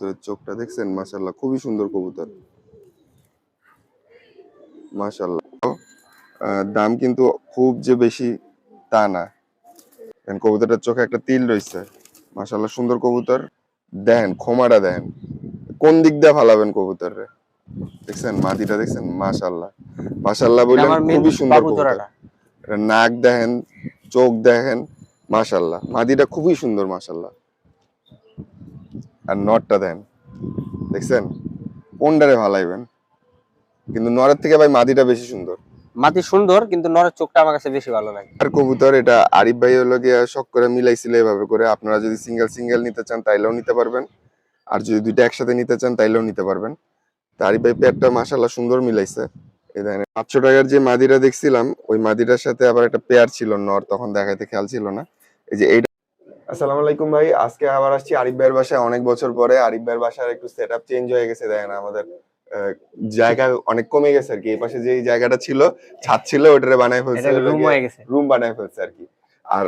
কবুতরের চোখটা দেখছেন? মাশাল্লাহ খুবই সুন্দর কবুতর। মাশাল্লাহ আহ, দাম কিন্তু খুব যে বেশি তা না। কবুতরটার চোখে একটা তিল রয়েছে। মাশাল্লাহ সুন্দর কবুতর। দেন খোমাটা দেন। কোন দিক দিয়ে ফালাবেন কবুতর রে দেখছেন? মাটিটা দেখছেন? মাশাল্লাহ মাশাল্লাহ বললেন আমার মেন খুবই সুন্দর কবুতর। নাক দেখেন চোখ দেখেন মাশাল্লাহ মাদিটা খুবই সুন্দর মাশাল্লাহ আর নটটা দেন। দেখছেন? কোনটারে ভালাইবেন? কিন্তু নরের থেকে ভাই মাদিটা বেশি সুন্দর। মাটি সুন্দর কিন্তু নরের চোখটা আমার কাছে বেশি ভালো লাগে। আর কবুতর এটা আরিফ ভাই হলো গিয়ে শখ করে মিলাইছিল এভাবে করে। আপনারা যদি সিঙ্গেল সিঙ্গেল নিতে চান তাইলেও নিতে পারবেন। আর যদি দুইটা একসাথে নিতে চান তাইলেও নিতে পারবেন। তা আরিফ ভাই পেয়ারটা মাশাল্লাহ সুন্দর মিলাইছে। এই দেখেন পাঁচশো টাকার যে মাদিটা দেখছিলাম ওই মাদিটার সাথে আবার একটা পেয়ার ছিল নর তখন দেখাইতে খেয়াল ছিল না। এই যে এইটা আসসালামু আলাইকুম ভাই। আজকে আবার আসছি আরিফ ভাইয়ের বাসায়। অনেক বছর পরে আরিফ ভাইয়ের বাসার একটু সেট আপ চেঞ্জ হয়ে গেছে দেখেন আমাদের জায়গা অনেক কমে গেছে আর কি। এই পাশে যে জায়গাটা ছিল ছাদ ছিল ওটারে বানায় ফেলছে রুম হয়ে গেছে। রুম বানায় ফেলছে আর কি। আর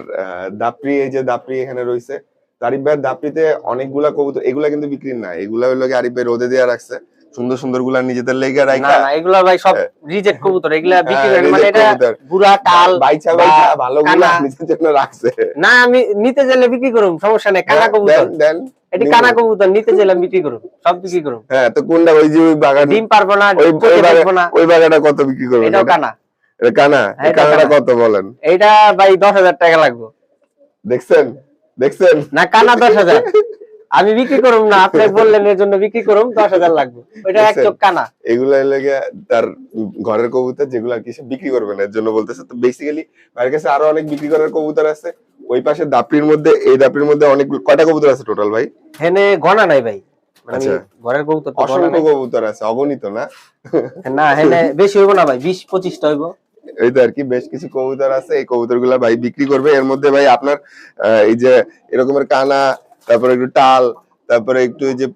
দাপড়ি এই যে দাপড়ি এখানে রয়েছে। আরিফ ভাইয়ের দাপড়িতে অনেকগুলা কবুতর এগুলা কিন্তু বিক্রি না এগুলা হলো আরিফ ভাই রোদে দিয়ে রাখছে। সুন্দর সুন্দরগুলা নিজেদের লেগে রাখা না এগুলা ভাই সব হ্যাঁ। রিজেক্ট কবুতর এগুলা বিক্রি হ্যাঁ, করেন মানে এটা বুড়া টাল বাইচা বা বাইচা ভালো গুলা। নিজের জন্য রাখছে। না আমি নিতে গেলে বিক্রি করুম সমস্যা নেই কানা কবুতর। দেন, এটি কানা কবুতর নিতে গেলে বিক্রি করুম সব বিক্রি করুম। হ্যাঁ তো কোনটা ওই যে ওই বাগান ডিম পারব না ওই দেখব না। ওই বাগানটা কত বিক্রি এটাও এটা? কানা। এটা কানা? হ্যাঁ, এটা কানাটা কত বলেন? এইটা ভাই দশ হাজার টাকা লাগবে। দেখছেন? দেখছেন? না কানা দশ হাজার। আমি বিক্রি করুম না আপনি বললেন এর জন্য বিক্রি করুম দশ হাজার লাগবে। ওইটা এক চোখ কানা। এগুলা লেগে তার ঘরের কবুতর যেগুলো আর কি সে বিক্রি করবে না এর জন্য বলতেছে। তো বেসিক্যালি ভাইয়ের কাছে আরও অনেক বিক্রি করার কবুতর আছে। ওই পাশে দাপড়ির মধ্যে এই দাপড়ির মধ্যে অনেক কয়টা কবুতর আছে টোটাল ভাই? হেনে গনা নাই ভাই। ঘরের কবুতর অসংখ্য আছে অগণিত না? না হেনে বেশি হইব না ভাই বিশ পঁচিশটা হইব। এই তো আর কি বেশ কিছু কবুতর আছে। এই কবুতরগুলা ভাই বিক্রি করবে। এর মধ্যে ভাই আপনার এই যে এরকমের কানা তারপরে একটু টাল তারপরে একটু যে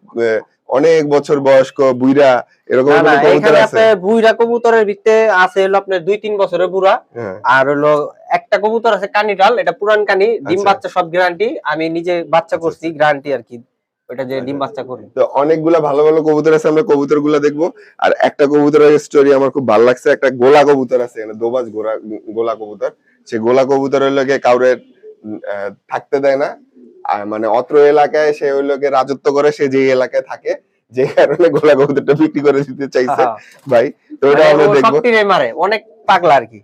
অনেক বছর বয়স্ক বুইরা এরকম কবুতর আছে। বুইরা কবুতরের ভিতরে আছে হলো আপনার দুই তিন বছরের বুড়া। হ্যাঁ। আর হলো একটা কবুতর আছে কানিটাল এটা পুরান কানি ডিম আচ্ছা। বাচ্চা সব গ্যারান্টি। আমি নিজে বাচ্চা করছি গ্যারান্টি আর কি ওইটা যে ডিম আচ্ছা। বাচ্চা করি। তো অনেকগুলা ভালো ভালো কবুতর আছে আমরা কবুতরগুলা দেখব। আর একটা কবুতরের স্টোরি আমার খুব ভালো লাগছে একটা গোলা কবুতর আছে এখানে দোবাজ গোলা গোলা কবুতর। সে গোলা কবুতরের লগে কাউরে থাকতে দেয় না আর মানে অত্র এলাকায় সে ওই লোকে রাজত্ব করে সে যে এলাকায় থাকে যে কারণে গোলা কবুতরটা বিক্রি করে দিতে চাইছে হ্যাঁ। ভাই। তো ওটা মানে আমরা দেখব। মারে অনেক পাগলা আর কি।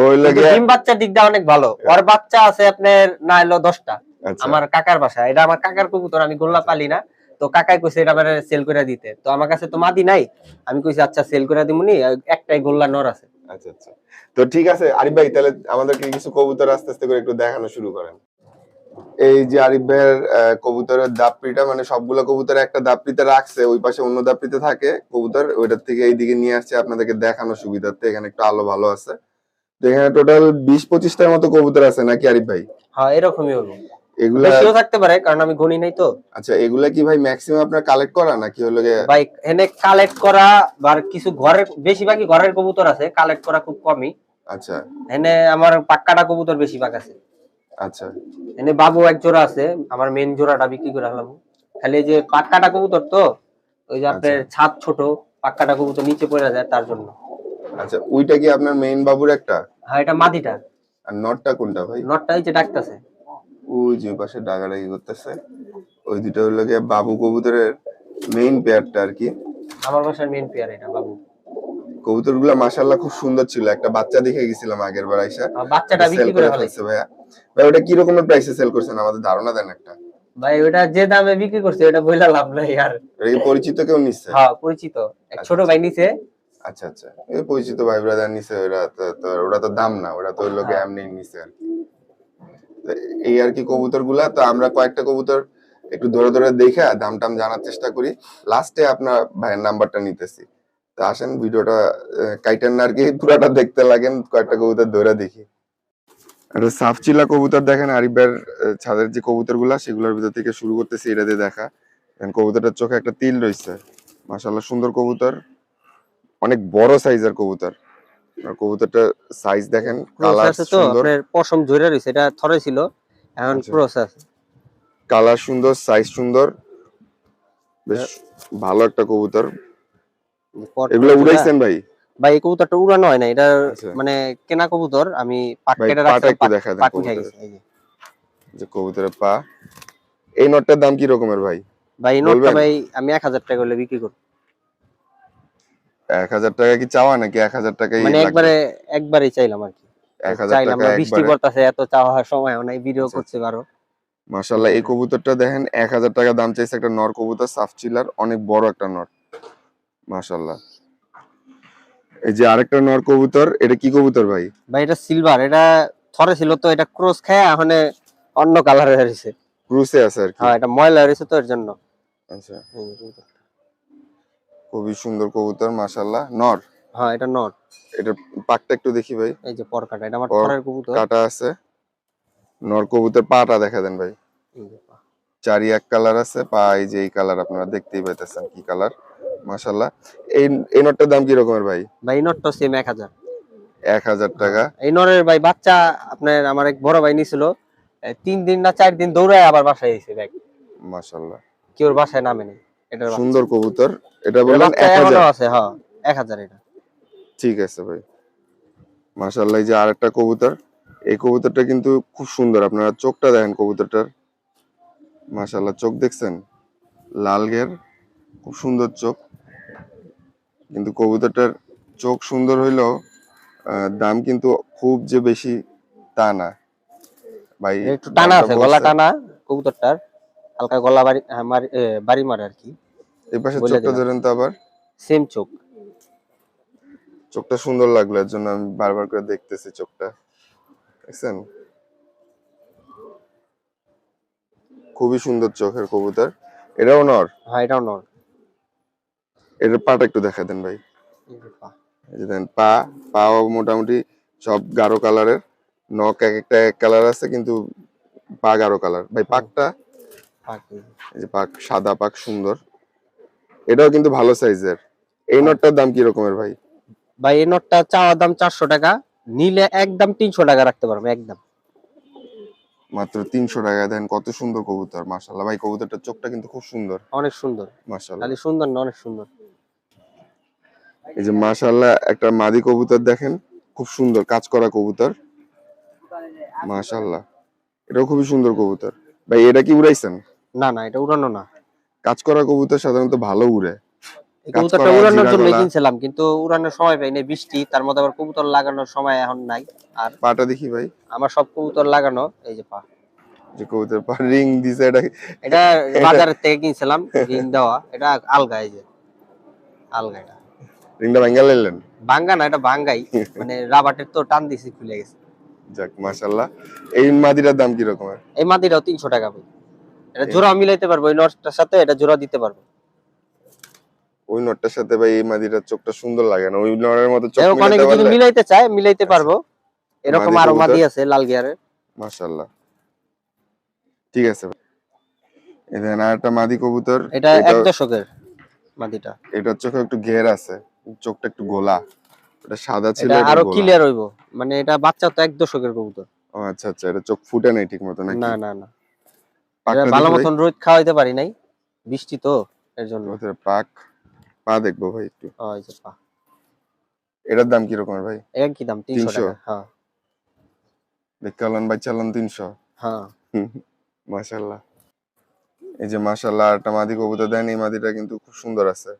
ওই লোকে ডিম বাচ্চার দিকটা অনেক ভালো। ওর বাচ্চা আছে আপনার না হলো দশটা। আচ্ছা। আমার কাকার বাসা। এটা আমার কাকার কবুতর আমি গোল্লা পালি না। তো কাকাই কইছে এটা আমার সেল করে দিতে। তো আমার কাছে তো মাদি নাই। আমি কইছি আচ্ছা সেল করে দিমুনি। একটাই গোল্লা নর আছে। আচ্ছা আচ্ছা। তো ঠিক আছে আরিফ ভাই তাহলে আমাদেরকে কিছু কবুতর আস্তে আস্তে করে একটু দেখানো শুরু করেন। এই যে আরিফ ভাইয়ের কবুতরের দাপড়িটা মানে সবগুলো কবুতর একটা দাপড়িতে রাখছে ওই পাশে অন্য দাপড়িতে থাকে কবুতর ওইটার থেকে এইদিকে নিয়ে আসছে আপনাদেরকে দেখানো সুবিধার্থে এখানে একটু আলো ভালো আছে। এখানে টোটাল বিশ পঁচিশটার মতো কবুতর আছে নাকি আরিফ ভাই? হ্যাঁ এরকমই হলো। এগুলা বেশিও থাকতে পারে কারণ আমি নাই তো। আচ্ছা এগুলা কি ভাই ম্যাক্সিমাম আপনার কালেক্ট করা নাকি হলো ভাই এনে কালেক্ট করা বা কিছু ঘরের বেশিরভাগই ঘরের কবুতর আছে কালেক্ট করা খুব কমই। আচ্ছা। এনে আমার পাক্কাটা কবুতর বেশিরভাগ আছে। আচ্ছা। এনে বাবু এক জোড়া আছে আমার মেন জোড়াটা বিক্রি করে হলাম খালি যে পাক্কাটা কবুতর তো ওই যে আপনার ছাদ ছোট পাক্কাটা কবুতর নিচে পড়ে যায় তার জন্য। আচ্ছা ওইটা কি আপনার মেইন বাবুর একটা? হ্যাঁ এটা মাদিটা আর নটটা কোনটা ভাই? নটটা এই যে ডাকতেছে। ওই যে পাশে ডাগাডাগি করতেছে। ওই দুটো হলো গিয়ে বাবু কবুতরের মেইন পেয়ারটা আর কি। আমার বাসার মেন পেয়ার এটা বাবু। কবুতরগুলা মাসাল্লাহ খুব সুন্দর ছিল। একটা বাচ্চা দেখে গেছিলাম আগের বার আইসা। বাচ্চাটা বিক্রি করে ফেলাইছে ফেলছে ভাইয়া। ভাই ওটা কি রকমের প্রাইসে সেল করছেন? আমাদের ধারণা দেন একটা। ভাই ওটা যে দামে বিক্রি করছে ওটা বইলা লাভ নাই আর। এই পরিচিত কেউ নিচ্ছে হ্যাঁ পরিচিত। এক ছোট ভাই নিছে। আচ্ছা আচ্ছা। এই পরিচিত ভাই ব্রাদার নিছে ওরা তো ওরা তো দাম না ওরা তো ওই লোকে হ্যাঁ। এমনি নিছে আর কি। এই আর কি কবুতরগুলা তো আমরা কয়েকটা কবুতর একটু ধরে ধরে দেখে দাম টাম জানার চেষ্টা করি। লাস্টে আপনার ভাইয়ের নাম্বারটা নিতেছি। তো আসেন ভিডিওটা কাইটেন আর কি পুরাটা দেখতে লাগেন কয়েকটা কবুতর ধরে দেখি। একটা সাফচিলা কবুতর দেখেন আরিফের ছাদের যে কবুতরগুলা সেগুলোর ভিতর থেকে শুরু করতেছি এটা দিয়ে দেখা। কবুতরটার চোখে একটা তিল রয়েছে মাশাল্লাহ সুন্দর কবুতর। অনেক বড় সাইজের কবুতর। আর কবুতরটার সাইজ দেখেন কালার সুন্দর। পশম জোরে রইছে এটা থরে ছিল এখন আচ্ছা। কালার সুন্দর সাইজ সুন্দর। বেশ ভালো একটা কবুতর। এগুলো উড়াইছেন ভাই? ভাই এই কবুতরটা উড়ানো হয় না এটা আচ্ছা। মানে কেনা কবুতর আমি পাক কেটে পাটা রাখছিলাম দেখা দেন উঠে গেছে এই যে। যে কবুতরের পা। এই নটটার দাম কি রকমের ভাই? ভাই এই নোটটা? ভাই আমি এক হাজার টাকা হলে বিক্রি করব। এক হাজার টাকা কি চাওয়া নাকি এক হাজার টাকাই মানে একবারে একবারেই চাইলাম আর কি। এক হাজার চাইলাম টাকা বৃষ্টি পড়তেছে এত চাওয়ার সময় নাই ভিডিও আচ্ছা, করতে পারো মাশাল্লাহ এই কবুতরটা দেখেন এক হাজার টাকা দাম চাইছে একটা নর কবুতর সাফ চিলার অনেক বড় একটা নর। মাশাল্লাহ এই যে আরেকটা নর কবুতর এটা কি কবুতর ভাই? ভাই এটা সিলভার এটা থরে ছিল তো এটা ক্রস খায় এখন অন্য কালারের হয়েছে। ক্রুসে আছে আর কি। হ্যাঁ এটা ময়লা হয়েছে তো এর জন্য। আচ্ছা। খুবই সুন্দর কবুতর মাশাল্লাহ নর? হ্যাঁ এটা নর। এটা পাকটা একটু দেখি ভাই। এই যে পর কাটা এটা আমার পর থরের কবুতর। কাটা আছে। নর কবুতর পাটা দেখা দেন ভাই। চারি এক কালার আছে পা এই যে এই কালার আপনারা দেখতেই পাইতেছেন কি কালার। মাশাল্লাহ এই এই নটটার দাম কি রকমের ভাই? ভাই এই নটটা সেম এক হাজার। এক হাজার টাকা। এই নরের ভাই বাচ্চা আপনার আমার এক বড় ভাই নিছিল। তিন দিন না চার দিন দৌড়ায় আবার বাসায় এসে দেখ। মাশাল্লাহ কেউ বাসায় নামে নেই। বাচ্চা। সুন্দর কবুতর। এটা বললেন বাচ্চা এক এখনও হাজার আছে হ্যাঁ এক হাজার এটা। ঠিক আছে ভাই। মাশাল্লাহ এই যে আরেকটা কবুতর। এই কবুতরটা কিন্তু খুব সুন্দর। আপনারা চোখটা দেখেন কবুতরটার। মাশাল্লাহ চোখ দেখছেন? লাল ঘের। খুব সুন্দর চোখ। কিন্তু কবুতরটার চোখ সুন্দর হইলেও দাম কিন্তু খুব যে বেশি তা না। ভাই একটু টানা আছে গলা টানা কবুতরটার হালকা গলা বাড়ি হ্যাঁ, বাড়ি মারে আর কি। এই পাশে চোখটা ধরেন তো আবার। সেম চোখ। চোখটা সুন্দর লাগল এর জন্য আমি বারবার করে দেখতেছি চোখটা। দেখছেন? খুবই সুন্দর চোখের কবুতর। এটাও নর? হ্যাঁ এটাও নর। এটার পাটা একটু দেখা দেন ভাই। দেন পা পাও মোটামুটি সব গাঢ় কালারের নখ এক একটা এক কালার আছে কিন্তু পা গাঢ় কালার ভাই পাকটা? পাক। এই যে। পাক সাদা পাক সুন্দর। এটাও কিন্তু ভালো সাইজের এই নটটার দাম কি রকমের ভাই? ভাই এই নটটা চাওয়ার দাম চারশো টাকা। নিলে একদম তিনশো টাকা রাখতে পারব একদম। মাত্র তিনশো টাকা দেন কত সুন্দর কবুতর মাশাল্লাহ ভাই কবুতরটার চোখটা কিন্তু খুব সুন্দর। অনেক সুন্দর। মাশাল্লাহ খালি সুন্দর না অনেক সুন্দর। এই যে মাশাল্লাহ একটা মাদি কবুতর দেখেন খুব সুন্দর কাজ করা কবুতর। মাশাল্লাহ এটাও খুবই সুন্দর কবুতর। ভাই এটা কি উড়াইছেন? না না এটা উড়ানো না। কাজ করা কবুতর সাধারণত ভালো উড়ে। কবুতরটা উড়ানোর জন্য কিনছিলাম কিন্তু উড়ানোর সময় পাই না বৃষ্টি তার মধ্যে আবার কবুতর লাগানোর সময় এখন নাই। আর পাটা দেখি ভাই। আমার সব কবুতর লাগানো এই যে পা। যে কবুতর পা রিং দিছে এটা এটা বাজারের থেকে কিনছিলাম রিং দেওয়া এটা আলগা এই যে। আলগা এটা। রিংটা ভাঙ্গা লাইলেন ভাঙ্গা না এটা ভাঙ্গাই। মানে রাবারের তো টান দিছি খুলে গেছে। যাক মাশাল্লাহ এই মাদিটার দাম কি রকমের এই মাটিটাও তিনশো টাকা ভাই। এটা জোড়া মিলাইতে পারব এই নটটার সাথে এটা জোড়া দিতে পারব। ওই নটটার সাথে ভাই এই মাদিটার চোখটা সুন্দর লাগে না ওই নরের মতো চোখ অনেকে মিলাতে যদি মিলাইতে চায় মিলাইতে পারব। এরকম আরও মাদি আছে লাল গিয়ারের। মাশাল্লাহ ঠিক আছে ভাই। এখানে আরেকটা মাদি কবুতর। এটা এক দশকের মাদিটা। এটার চোখে একটু ঘের আছে। চোখটা একটু গোলা। এটা সাদা ছিল এটা আরও ক্লিয়ার হইব। মানে এটা বাচ্চা তো এক দশকের কবুতর। ও আচ্ছা আচ্ছা এটা চোখ ফুটে নাই ঠিক মতো নাকি? না না না। ভালো মতন রোদ খাওয়াইতে পারি নাই। বৃষ্টি তো এর জন্য। পাক। পা দেখব ভাই একটু। ও, এই যে পা। এটার দাম কি রকমের ভাই? এর কি দাম? তিনশো 300? টাকা হ্যাঁ। দেখতে হলেন ভাই চালান তিনশো। হ্যাঁ। মাশাল্লাহ। এই যে মাশাল্লাহ একটা মাদি কবুতর দেন এই মাদিটা কিন্তু খুব সুন্দর আছে।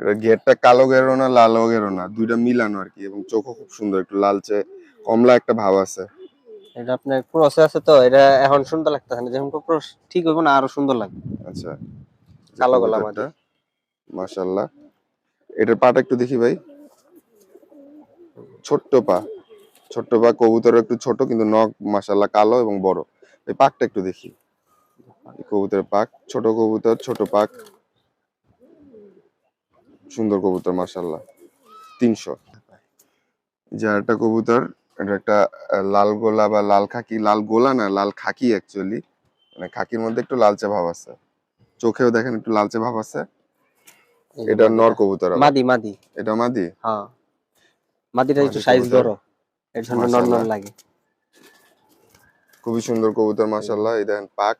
এটা ঘেরটা কালো ঘেরো না লালও ঘেরো না দুইটা মিলানো আর কি এবং চোখও খুব সুন্দর একটু লালচে কমলা একটা ভাব আছে। এটা আপনার ক্রসে আছে তো এটা এখন সুন্দর লাগতেছে না যখন ক্রস ঠিক হইব না আরও সুন্দর লাগবে। আচ্ছা। কালো গলা মাদি। মাশাল্লাহ এটার পাটা একটু দেখি ভাই। ছোট্ট পা ছোট্ট পা কবুতর একটু ছোট কিন্তু নখ মাশাল্লাহ কালো এবং বড়। এই পাকটা একটু দেখি। কবুতরের পাক ছোট কবুতর ছোট পাক। সুন্দর কবুতর মাশাল্লাহ তিনশো। যে একটা কবুতর এটা একটা লাল গোলা বা লাল খাকি লাল গোলা না লাল খাকি অ্যাকচুয়ালি মানে খাকির মধ্যে একটু লালচে ভাব আছে। চোখেও দেখেন একটু লালচে ভাব আছে। এটা নর কবুতর মাদি মাদি। এটা মাদি? হ্যাঁ। মাদিটা একটু সাইজ বড়। এর জন্য নর নর লাগে। খুবই সুন্দর কবুতর মাশাল্লাহ এই দেখেন পাক।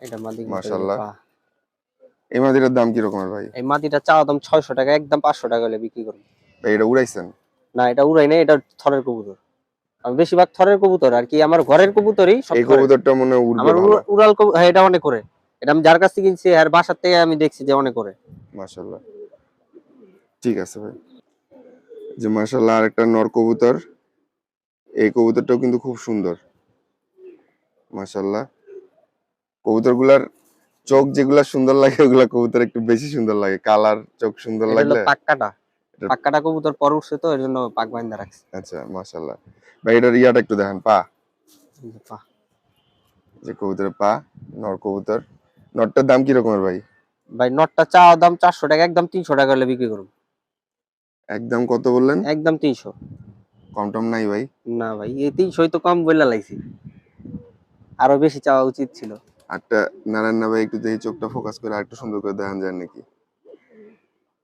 এটা মাদি মাশাআল্লাহ। এই মাদিটার দাম কি রকমের ভাই? এই মাটিটা চাওয়া দাম ছয়শো টাকা একদম পাঁচশো টাকা হলে বিক্রি করব। ভাই এটা উড়াইছেন? না এটা উড়াই না এটা থরের কবুতর। আমি বেশিরভাগ থরের কবুতর আর কি আমার ঘরের কবুতরই সব এই কবুতরটা মনে উড়বে আমার উড়াল হ্যাঁ এটা অনেক করে। এটা আমি যার কাছ থেকে কিনছি আর বাসার থেকে আমি দেখছি যে অনেক করে। মাশাল্লাহ ঠিক আছে ভাই। যে মাশাল্লাহ আরেকটা নর কবুতর এই কবুতরটাও কিন্তু খুব সুন্দর। মাশাল্লাহ কবুতরগুলার চোখ যেগুলা সুন্দর লাগে ওগুলা কবুতর একটু বেশি সুন্দর লাগে। কালার চোখ সুন্দর লাগলে পাক্কাটা। পাক্কাটা কবুতর পর উঠছে তো এর জন্য পাক বাইন্দা রাখছে। আচ্ছা মাশাল্লাহ ভাই এটার ইয়াটা একটু দেখেন পা। পা। যে কবুতরের পা নর কবুতর। নরটার দাম কি রকমের ভাই? ভাই নটটা চাওয়া দাম চারশো টাকা একদম তিনশো টাকা হলে বিক্রি করুন। একদম কত বললেন? একদম তিনশো। কম টম নাই ভাই। না ভাই এই তিনশোই তো কম বললা লাইছি। আরও বেশি চাওয়া উচিত ছিল। আরটা নারায়ণ না ভাই একটু দেখি চোখটা ফোকাস করে আরেকটু সুন্দর করে দেখান যায় নাকি?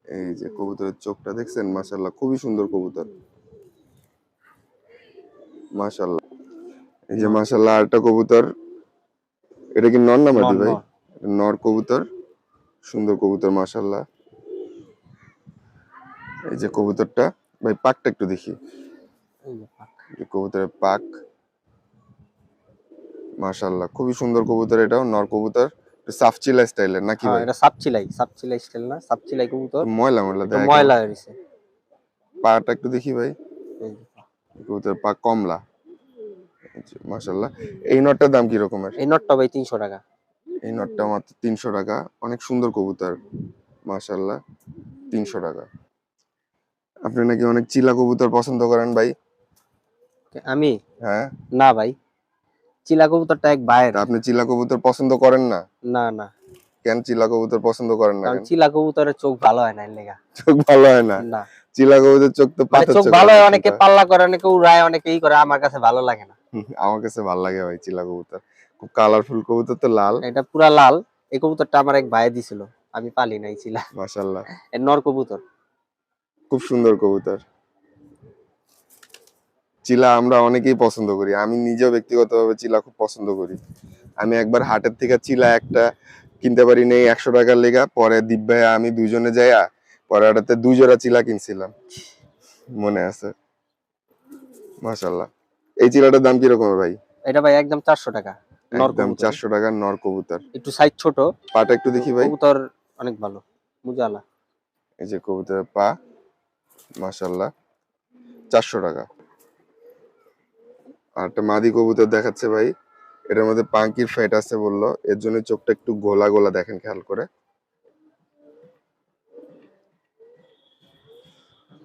এই যে কবুতরের চোখটা দেখছেন? মাশাল্লাহ খুবই সুন্দর কবুতর। মাশাল্লাহ এই যে মাশাল্লাহ আরেকটা কবুতর। এটা কি নর না মাদি ভাই? নর। কবুতর। সুন্দর কবুতর মাশাল্লাহ এই যে কবুতরটা ভাই পাকটা একটু দেখি। এই যে পাক। যে কবুতরের পাক। মাশাল্লাহ খুবই সুন্দর কবুতর এটাও নর কবুতর। সাফচিলা স্টাইলের নাকি হ্যাঁ ভাই? এটা সাপচিলাই সাপচিলাই স্টাইল না সাপচিলাই কবুতর। ময়লা ময়লা দেখা ময়লা হয়েছে পাটা একটু দেখি ভাই। যে। পা। কমলা। মাশাল্লাহ এই নটটার দাম কি রকমের? এই নটটা ভাই তিনশো টাকা। এই নটটা মাত্র তিনশো টাকা। অনেক সুন্দর কবুতর মাশাল্লাহ তিনশো টাকা। আপনি নাকি অনেক চিলা কবুতর পছন্দ করেন ভাই? আমি? হ্যাঁ। না ভাই। চিলা কবুতরটা এক বাইরে তা আপনি চিলা কবুতর পছন্দ করেন না? না না। কেন চিলা কবুতর পছন্দ করেন না কারণ চিলা কবুতরের চোখ ভালো হয় না লেগা। চোখ ভালো হয় না? না। চিলা কবুতর চোখ তো মানে পাথর চোখ ভালো হয় অনেকে পাল্লা করে অনেকে উড়ায় অনেকে ই করে আমার কাছে ভালো লাগে না। আমার কাছে ভালো লাগে ভাই চিলা কবুতর। খুব কালারফুল কবুতর তো লাল। এটা পুরা লাল। এই কবুতরটা আমার এক ভাই দিছিল। আমি পালি নাই চিলা। মাশাল্লাহ এর নর কবুতর। খুব সুন্দর কবুতর। চিলা আমরা অনেকেই পছন্দ করি। আমি নিজেও ব্যক্তিগতভাবে চিলা খুব পছন্দ করি। আমি একবার হাটের থেকে চিলা একটা কিনতে পারি নেই একশো টাকার লেগা। পরে ভাই আমি দুজনে যাইয়া পরে ওটাতে দুই জোড়া চিলা কিনছিলাম। মনে আছে? মাশাল্লাহ এই চিলাটার দাম কীরকম ভাই? এটা ভাই একদম চারশো টাকা। একদম চারশো টাকার নর কবুতর। একটু সাইজ ছোট। পাটা একটু দেখি ভাই। কবুতর অনেক ভালো। মুজালা। এই যে কবুতরের পা। মাশাল্লাহ চারশো টাকা। আর একটা মাদি কবুতর দেখাচ্ছে ভাই। এটার মধ্যে পাঙ্কির ফ্যাট আছে বলল। এর জন্য চোখটা একটু গোলা গোলা দেখেন, খেয়াল করে।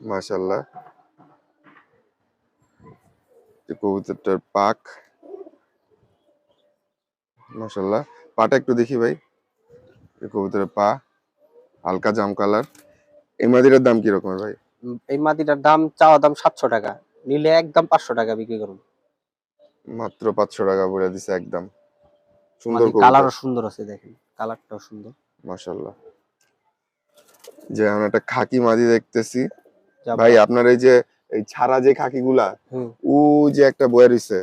মাশাল্লাহ কবুতরটার পাক। মাশাল্লাহ পাটা একটু দেখি ভাই। কবুতরের পা হালকা জাম কালার। এই মাদিটার দাম কি রকমের ভাই? এই মাটিটার দাম, চাওয়া দাম সাতশো টাকা। নিলে একদম পাঁচশো টাকা বিক্রি করুন। মাত্র পাঁচশো টাকা বলে দিছে একদম। সুন্দর কালারও সুন্দর আছে দেখেন। কালারটাও সুন্দর। মাশাল্লাহ যে আমি একটা খাকি মাদি দেখতেছি। ভাই আপনার এই যে এই ছাড়া যে খাকিগুলা। ও যে একটা বয়ে রইছে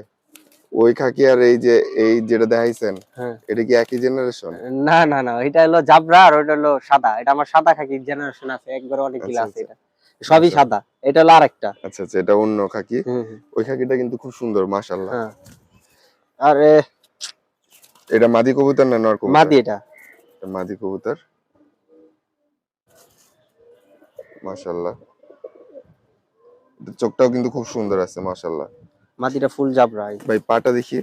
ওই খাকি আর এই যে এই যেটা দেখাইছেন হ্যাঁ। এটা কি একই জেনারেশন না না না এটা হলো জাবরা আর ওইটা হলো সাদা। এটা আমার সাদা খাকি জেনারেশন আছে একবার অনেক আচ্ছা, আছে আচ্ছা। এটা। সবই আচ্ছা। সাদা। এটা হলো আরেকটা। আচ্ছা আচ্ছা এটা অন্য খাকি। ওই খাকিটা কিন্তু খুব সুন্দর মাশাল্লাহ হ্যাঁ। আর এটা মাদি কবুতর না নর কবুতর? মাদি এটা। এটা মাদি কবুতর। মাশাল্লাহ এটার চোখটাও কিন্তু খুব সুন্দর আছে মাশাল্লাহ মাদিটা ফুল জাবরা। ভাই পাটা দেখি।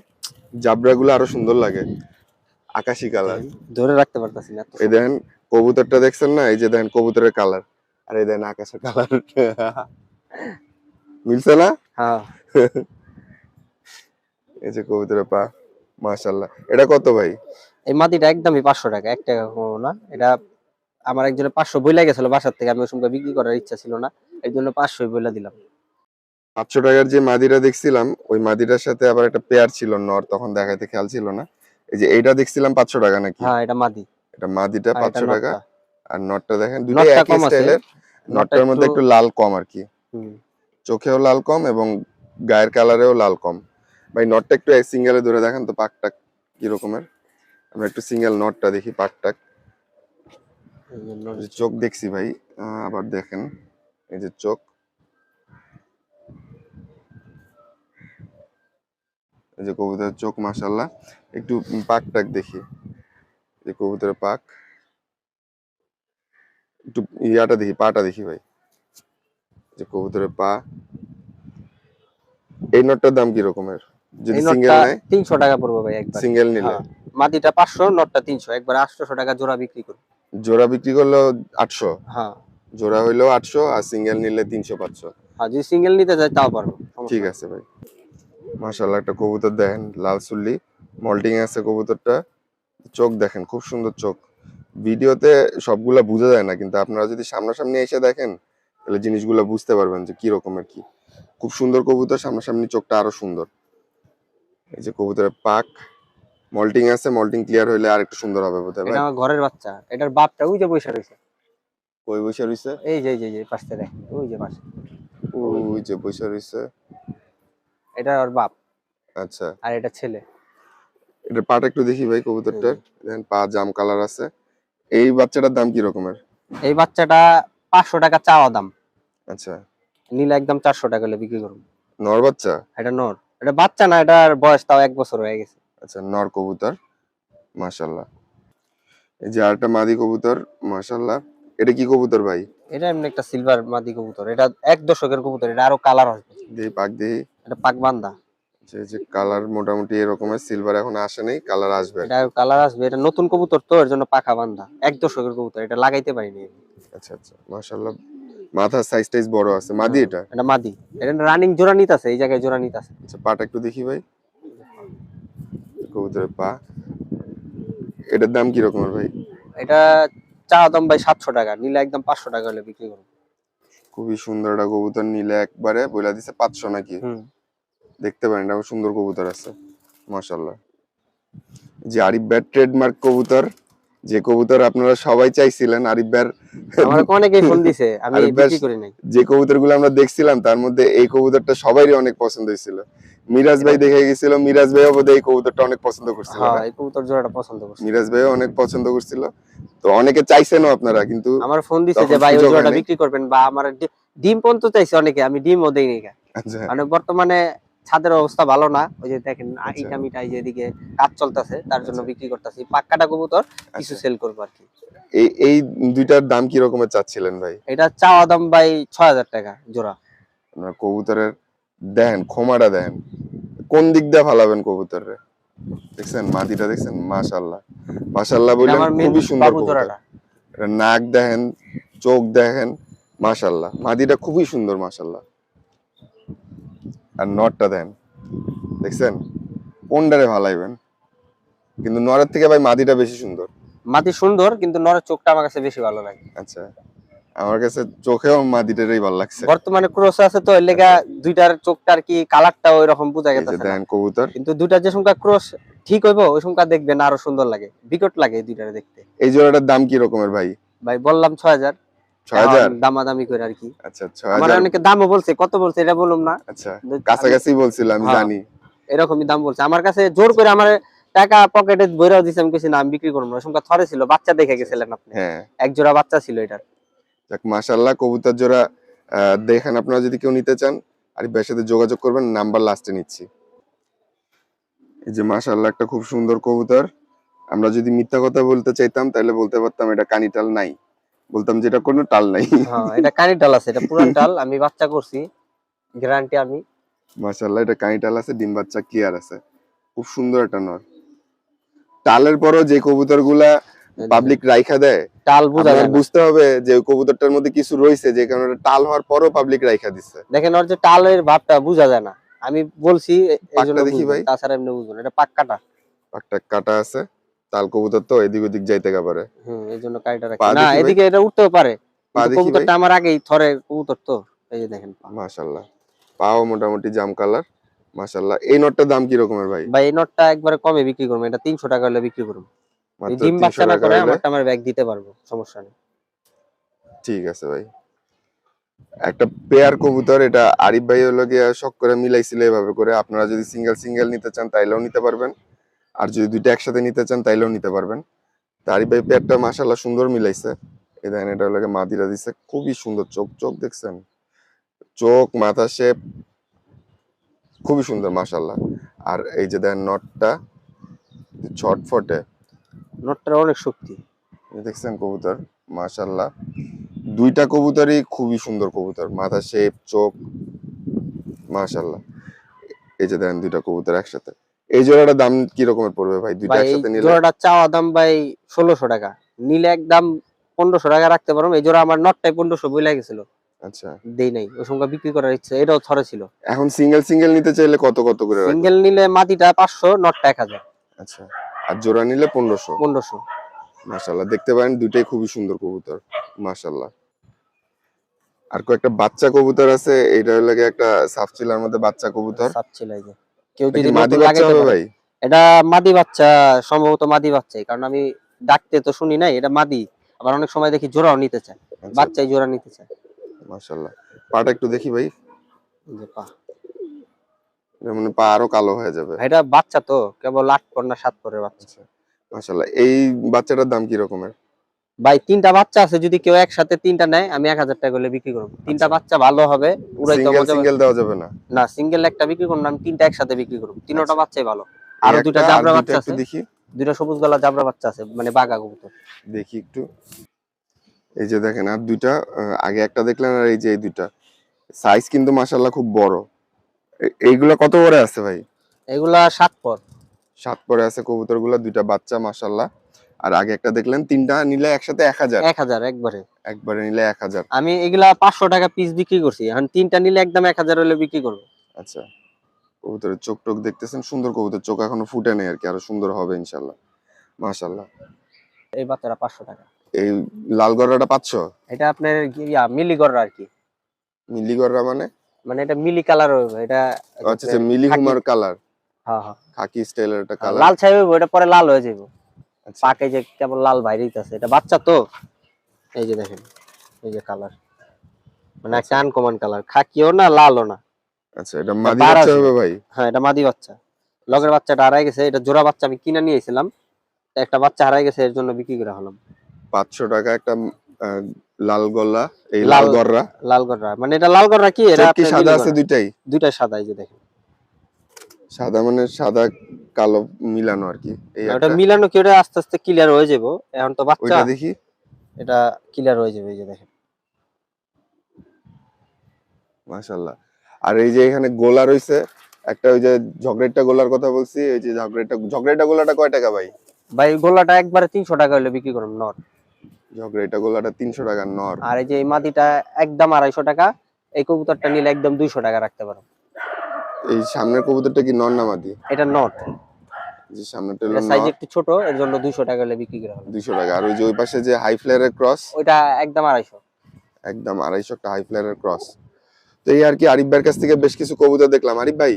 জাবরা গুলো আরও সুন্দর লাগে। আকাশি কালার। ধরে রাখতে পারতাছি না এই দেখেন কবুতরটা দেখছেন না? এই যে দেখেন কবুতরের কালার। আর এই দেখেন আকাশের কালার। মিলছে না? হ্যাঁ। এই যে কবুতরের পা মাশাল্লাহ এটা কত ভাই? এই মাটিটা একদমই পাঁচশো টাকা এক টাকা কমও না। এটা আমার একজনের পাঁচশো বইলা গেছিল বাসার থেকে আমি ওই সময় বিক্রি করার ইচ্ছা ছিল না এই জন্য পাঁচশোই বইলা দিলাম। পাঁচশো টাকার যে মাদিটা দেখছিলাম ওই মাদিটার সাথে আবার একটা পেয়ার ছিল নর তখন দেখাইতে খেয়াল ছিল না। এই যে এইটা দেখছিলাম পাঁচশো টাকা নাকি? হ্যাঁ এটা মাদি। এটা মাদিটা পাঁচশো টাকা। আর নটটা দেখেন নটটা একই কম। স্টাইলের নটটার মধ্যে একটু লাল কম আর কি। হুম। চোখেও লাল কম এবং গায়ের কালারেও লাল কম। ভাই নটটা একটু সিঙ্গেলে ধরে দেখেন তো পাকটা কি রকমের। আমরা একটু সিঙ্গেল নটটা দেখি পাকটাক চোখ দেখছি ভাই আবার দেখেন। এই যে চোখ। এই যে কবুতরের চোখ মাশাল্লাহ একটু পাক টাক দেখি। এই যে কবুতরের পাক। একটু ইয়াটা দেখি পাটা দেখি ভাই। যে কবুতরের পা। এই নটটার দাম কি রকমের? যদি সিঙ্গেল নেয়? তিনশো টাকা পড়বে ভাই একবার। সিঙ্গেল নিলে। হ্যাঁ। মাটিটা পাঁচশো নটটা তিনশো। একবার আটশোশো টাকা জোড়া বিক্রি করি জোড়া বিক্রি করলেও আটশো। হ্যাঁ। জোড়া হইলেও আটশো আর সিঙ্গেল নিলে তিনশো পাঁচশো। আর যদি সিঙ্গেল নিতে চাই তাও পারব। ঠিক আছে ভাই। মাশাল্লাহ একটা কবুতর দেখেন লাল সুল্লি মল্টিং আছে কবুতরটা। চোখ দেখেন খুব সুন্দর চোখ। ভিডিওতে সবগুলা বোঝা যায় না কিন্তু আপনারা যদি সামনাসামনি এসে দেখেন তাহলে জিনিসগুলো বুঝতে পারবেন যে কি রকমের কি। খুব সুন্দর কবুতর সামনাসামনি চোখটা আরও সুন্দর। এই যে কবুতরের পাক মল্টিং আছে মল্টিং ক্লিয়ার হইলে আর একটু সুন্দর হবে বোধহয় ভাই। এটা আমার ঘরের বাচ্চা এটার বাপটা ওই যে বসে রয়েছে কই বসে রইছে? এই যে এই যে এই যে পাশে দেখ ওই যে পাশে। ওই যে বসে রইছে। এটা ওর বাপ। আচ্ছা। আর এটা ছেলে। এটা পাটা একটু দেখি ভাই কবুতরটার। দেখেন পা জাম কালার আছে। এই বাচ্চাটার দাম কি রকমের? এই বাচ্চাটা পাঁচশো টাকা চাওয়া দাম। আচ্ছা। নিলে একদম চারশো টাকা হলে বিক্রি করব। নর বাচ্চা? এটা নর। এটা বাচ্চা না এটার বয়স তাও এক বছর হয়ে গেছে। আচ্ছা নর কবুতর মাশাল্লাহ এই যে আরেকটা মাদি কবুতর মাশাল্লাহ এটা কি কবুতর ভাই? এটা এমনি একটা সিলভার মাদি কবুতর। এটা এক দশকের কবুতর এটা আরও কালার আসবে। দেহি পাক দেহি এটা পাক বান্দা। এই যে কালার মোটামুটি এরকমের সিলভার এখন আসে নাই কালার আসবে এটা কালার আসবে এটা নতুন কবুতর তো এর জন্য পাখা বান্দা এক দশকের কবুতর এটা লাগাইতে পারিনি আচ্ছা আচ্ছা মাশাল্লাহ মাথার সাইজ টাইজ বড় আছে মাদি এটা? এটা মাদি। এটা রানিং জোড়া নিতে আছে এই জায়গায় জোড়া নিতে আছে। আচ্ছা পাটা একটু দেখি ভাই। কবুতরের পা। এটার দাম কি রকমের ভাই? এটা চা দাম ভাই সাতশো টাকা নিলে একদম পাঁচশো টাকা হলে বিক্রি করব। খুবই সুন্দর একটা কবুতর নিলে একবারে বইলা দিছে পাঁচশো নাকি? হুম। দেখতে পারেন এটা সুন্দর কবুতর আছে মাশাল্লাহ যে আরিফ ভাইয়ের ট্রেডমার্ক কবুতর যে কবুতর আপনারা সবাই চাইছিলেন আরিফ ভাইয়ের আমার অনেকেই ফোন দিছে আমি বিক্রি করি নাই। যে কবুতরগুলো আমরা দেখছিলাম তার মধ্যে এই কবুতরটা সবারই অনেক পছন্দ হয়েছিল। মিরাজ ভাই দেখে গেছিল মিরাজ ভাইও বোধহয় এই কবুতরটা অনেক পছন্দ করছিল। হ্যাঁ এই কবুতর জোড়াটা পছন্দ করছি মিরাজ ভাইও অনেক পছন্দ করছিল। তো অনেকে চাইছেনও আপনারা কিন্তু আমার ফোন দিছে যে ভাই ওই জোড়াটা বিক্রি করবেন বা আমার ডিম পর্যন্ত চাইছে অনেকে আমি ডিমও দেই নাই আচ্ছা। মানে বর্তমানে ছাদের অবস্থা ভালো না। ওই যে দেখেন আচ্ছা। ইটা মিটা এই যে এদিকে কাজ চলতেছে তার জন্য বিক্রি করতেছি। পাক্কাটা কবুতর কিছু আচ্ছা। সেল করব আর কি এই এই দুইটার দাম কি রকমের চাচ্ছিলেন ভাই? এটা চাওয়া দাম ভাই ছয় হাজার টাকা জোড়া। আপনার কবুতরের দেন খোমাটা দেন। কোন দিক দিয়ে ফালাবেন কবুতরে দেখছেন মাটিটা দেখছেন? মাশাল্লাহ মাশাল্লাহ বললেন মেন খুবই সুন্দর কবুতর। নাক দেখেন চোখ দেখেন মাশাল্লাহ মাদিটা খুবই সুন্দর মাশাল্লাহ আর নটটা দেন দেখছেন? কোনটারে ভালাইবেন? কিন্তু নরের থেকে ভাই মাদিটা বেশি সুন্দর। মাটি সুন্দর কিন্তু নরের চোখটা আমার কাছে বেশি ভালো লাগে। আচ্ছা। আমার কাছে চোখেও মাদিটারই ভালো লাগছে। বর্তমানে ক্রস আছে তো লেগা দুইটার চোখটা আর কি কালারটা ওই রকম বোঝা গেছে দেন কবুতর। কিন্তু দুইটা যে সংখ্যা ক্রস ঠিক হইব ওই সংখ্যা দেখবেন আরও সুন্দর লাগে। বিকট লাগে দুইটারে দেখতে। এই জোড়াটার দাম কি রকমের ভাই? ভাই বললাম ছয় হাজার ছয় হাজার। দামাদামি করে আর কি। আচ্ছা আমার অনেকে দামও বলছে কত বলছে এটা বললাম না। আচ্ছা কাছাকাছি বলছিলাম আমি হ্যাঁ। জানি। এরকমই দাম বলছে। আমার কাছে জোর করে আমার টাকা পকেটে বইরাও দিছে আমি কিছু না আমি বিক্রি করব না। সংখ্যা থরে ছিল বাচ্চা দেখে গেছিলেন আপনি। হ্যাঁ। এক জোড়া বাচ্চা ছিল এটার। যাক মাশাল্লাহ কবুতর জোড়া আহ, দেখেন আপনারা যদি কেউ নিতে চান আর ভাইয়ের সাথে যোগাযোগ করবেন নাম্বার লাস্টে নিচ্ছি। এই যে মাশাল্লাহ একটা খুব সুন্দর কবুতর। আমরা যদি মিথ্যা কথা বলতে চাইতাম তাহলে বলতে পারতাম এটা কানিটাল নাই। বলতাম যে এটা কোনো টাল নাই। হ্যাঁ এটা কানির ডাল আছে এটা পুরান ডাল আমি বাচ্চা করছি গ্যারান্টি আমি। মাশাল্লাহ এটা কানিটাল আছে ডিম বাচ্চা ক্লিয়ার আছে। খুব সুন্দর একটা নর। টালের পরও যে কবুতরগুলা পাবলিক রাইখা দেয় টাল বোঝা বুঝতে হবে যে কবুতরটার মধ্যে কিছু রয়েছে যে কারণে টাল হওয়ার পরও পাবলিক রাইখা দিচ্ছে। দেখেন ওর যে টালের ভাবটা বোঝা যায় না। আমি বলছি এই জন্য দেখি ভাই। তাছাড়া এমনি বুঝবেন এটা পাক্কাটা একটা কাটা আছে। তাল কবুতর তো এদিক ওদিক যাইতে পারে হুম এই জন্য কাইটা রাখি। না এদিকে এটা উঠতেও পারে কবুতরটা আমার আগেই থরে কবুতর তো এই যে দেখেন পাও মোটামুটি জাম কালার এই নটটার দাম কি রকমের ভাই? ভাই এই নটটা একবারে কমে বিক্রি করব? এটা তিনশো টাকা হলে বিক্রি করব এই ডিম বাচ্চা না টাকা করে আমারটা আমার ব্যাগ দিতে পারব সমস্যা নেই। ঠিক আছে ভাই। একটা পেয়ার কবুতর এটা আরিফ ভাই হলো গিয়ে শখ করে মিলাইছিল এভাবে করে। আপনারা যদি সিঙ্গেল সিঙ্গেল নিতে চান তাইলেও নিতে পারবেন। আর যদি দুইটা একসাথে নিতে চান তাইলেও নিতে পারবেন। তারই ভাই পেয়ারটা মাশাল্লাহ সুন্দর মিলাইছে। এই দেখেন এটা লাগে মাদিরা দিছে। খুবই সুন্দর চোখ চোখ দেখছেন? চোখ মাথা শেপ। খুবই সুন্দর মাশাল্লাহ আর এই যে দেখেন নটটা ছটফটে। নটটার অনেক শক্তি। দেখছেন কবুতর মাশাল্লাহ দুইটা কবুতরই খুবই সুন্দর কবুতর। মাথা শেপ চোখ মাশাল্লাহ এই যে দেখেন দুইটা কবুতর একসাথে। এই জোড়াটার দাম কি রকমের পড়বে ভাই? দুইটা একসাথে নিলে? জোড়াটা চাওয়া দাম ভাই ষোলোশো টাকা। নিলে একদম পনেরোশো টাকা রাখতে পারো। এই জোড়া আমার নটটাই পনেরোশো বই গেছিল। আচ্ছা। দেই নাই ওই সঙ্গে বিক্রি করার ইচ্ছে এটাও থরে ছিল। এখন সিঙ্গেল সিঙ্গেল নিতে চাইলে কত কত করে? সিঙ্গেল নিলে মাটিটা পাঁচশো নটটা এক হাজার। আচ্ছা। আর জোড়া নিলে পনেরোশো? পনেরোশো। মাশাল্লাহ দেখতে পারেন দুইটাই খুবই সুন্দর কবুতর মাশাল্লাহ আর কয়েকটা বাচ্চা কবুতর আছে এটা হলো গিয়ে একটা সাফচিলার মধ্যে বাচ্চা কবুতর। যে। কেউ যদি মাদি বাচ্চা। ভাই? এটা মাদি বাচ্চা সম্ভবত মাদি বাচ্চাই কারণ আমি ডাকতে তো শুনি নাই এটা মাদি। আবার অনেক সময় দেখি জোড়াও নিতে চায় আচ্ছা, বাচ্চাই জোড়া নিতে চায়। মাশাল্লাহ পাটা একটু দেখি ভাই। যে পা। যেমন পা আরও কালো হয়ে যাবে। এটা বাচ্চা তো কেবল আট পর না সাত পরের বাচ্চা। আচ্ছা। মাশাল্লাহ এই বাচ্চাটার দাম কি রকমের ভাই তিনটা বাচ্চা আছে যদি কেউ একসাথে তিনটা নেয় আমি এক হাজার টাকা করে বিক্রি করব। তিনটা আচ্ছা। বাচ্চা ভালো হবে সিঙ্গেল দেওয়া যাবে না? না সিঙ্গেল একটা বিক্রি করব আমি তিনটা একসাথে বিক্রি করব। তিনটা আচ্ছা। বাচ্চাই ভালো। আরও দুইটা জাবরা বাচ্চা আছে। দেখি। দুইটা সবুজ গলা জাবরা বাচ্চা আছে মানে বাঘা কবুতর। দেখি একটু। এই যে দেখেন আর দুইটা আগে একটা দেখলেন আর এই যে এই দুইটা। সাইজ কিন্তু মাশাল্লাহ খুব বড়। এইগুলা কত করে আছে ভাই? এগুলা সাত পর। সাত পরে আছে কবুতরগুলা দুইটা বাচ্চা মাশাল্লাহ আর আগে একটা দেখলেন তিনটা নিলে একসাথে এক হাজার। এক হাজার একবারে। একবারে নিলে এক হাজার। আমি এগুলা পাঁচশো টাকা পিস বিক্রি করছি। এখন তিনটা নিলে একদম এক হাজার হলে বিক্রি করব। আচ্ছা কবুতরের চোখ টোক দেখতেছেন? সুন্দর কবুতর চোখ এখনও ফুটে নেই আর কি আরও সুন্দর হবে ইনশাল্লাহ। মাশাল্লাহ। এই বাচ্চারা পাঁচশো টাকা। এই লাল গড়াটা পাচ্ছ এটা আপনার ইয়া মিলি গড়রা আর কি মিলি গড়া মানে? মানে এটা মিলি কালার হবে এটা আচ্ছা আচ্ছা মিলি হুমার কালার হ্যাঁ হ্যাঁ। খাকি স্টাইলের একটা কালার লাল ছাই হইব এটা পরে লাল হয়ে যাবে পাকে যে কেবল লাল বাইরেই আছে। এটা বাচ্চা তো? এই যে দেখেন এই যে কালার মানে একটা আনকমন কালার খাকিও না লালও না। আচ্ছা এটা মাদি বাচ্চা হবে ভাই? হ্যাঁ এটা মাদি বাচ্চা। লগের বাচ্চাটা হারাই গেছে এটা জোড়া বাচ্চা আমি কিনে নিয়ে এসেছিলাম। একটা বাচ্চা হারাই গেছে এর জন্য বিক্রি করে হলাম। পাঁচশো টাকা একটা লাল গলা এই লাল গররা। লাল গড়রা মানে এটা লাল গড়রা কি? এটা কি সাদা আছে দুইটাই? দুইটাই সাদা এই যে দেখেন। সাদা মানে সাদা কালো মিলানো আর কি। ওটা একটা। মিলানো কি ওটা আস্তে আস্তে ক্লিয়ার হয়ে যাব। এখন তো বাচ্চা। ওইটা দেখি। এটা ক্লিয়ার হয়ে যাবে এই যে দেখেন। মাশাল্লাহ আর এই যে এখানে গোলা রইছে একটা ওই যে ঝগড়েটটা গোলার কথা বলছি এই যে ঝগড়েটটা ঝগড়েটটা গোলাটা কয় টাকা ভাই? ভাই গোলাটা একবারে তিনশো টাকা হলে বিক্রি করুন নট ঝগড়েটা গোলাটা তিনশো টাকা নর। আর এই যে এই মাটিটা একদম আড়াইশো টাকা এই কবুতরটা নিলে একদম দুইশো টাকা রাখতে পারো। এই সামনের কবুতরটা কি নর না মাদি এটা নট যে এটা হলো সাইজ একটু ছোট এর জন্য দুইশো টাকা হলে বিক্রি করা হবে। দুইশো টাকা। আর ওই যে ওই পাশে যে হাই ফ্লেয়ারের ক্রস ওইটা একদম আড়াইশো। একদম আড়াইশো একটা হাই ফ্লেয়ারের ক্রস তো এই আর কি আরিফ ভাইয়ের কাছ থেকে বেশ কিছু কবুতর দেখলাম। আরিফ ভাই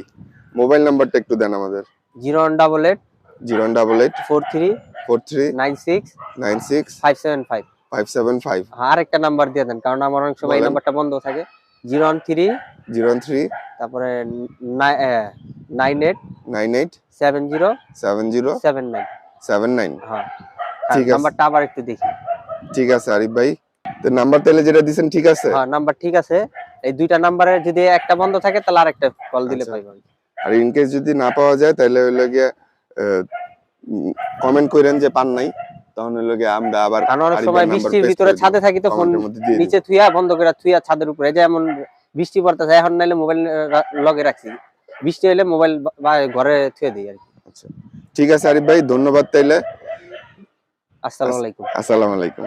মোবাইল নাম্বারটা একটু দেন আমাদের। Zero one double eight zero double eight four three four three nine six nine six five seven five. Five seven five. আর একটা নাম্বার দিয়ে দেন কারণ আমার অনেক সময় এই নাম্বারটা বন্ধ থাকে। Zero one three zero three তারপরে nine eight nine eight seven zero seven zero seven nine. Seven nine. হ্যাঁ। ঠিক আছে। নাম্বারটা আবার একটু দেখি। ঠিক আছে আরিফ ভাই। তো নাম্বার তাহলে যেটা দিছেন ঠিক আছে? হ্যাঁ নাম্বার ঠিক আছে। এই দুইটা নাম্বারে যদি একটা বন্ধ থাকে তাহলে আরেকটা কল দিলে আচ্ছা। আর ইন কেস যদি না পাওয়া যায় তাহলে হইল গিয়ে কমেন্ট করেন যে পান নাই তখন হইল গিয়ে আমরা আবার কারণ অনেক সময় বৃষ্টির ভিতরে ছাদে থাকি তো ফোন নিচে থুইয়া বন্ধ করে থুইয়া ছাদের উপরে। এই যে এমন বৃষ্টি পড়তেছে এখন নাইলে মোবাইল লগে রাখছি। বৃষ্টি হলে মোবাইল বা ঘরে থুয়ে দিই আর কি। আচ্ছা। ঠিক আছে আরিফ ভাই ধন্যবাদ তাইলে। আসসালামু আলাইকুম। আসসালামু আলাইকুম।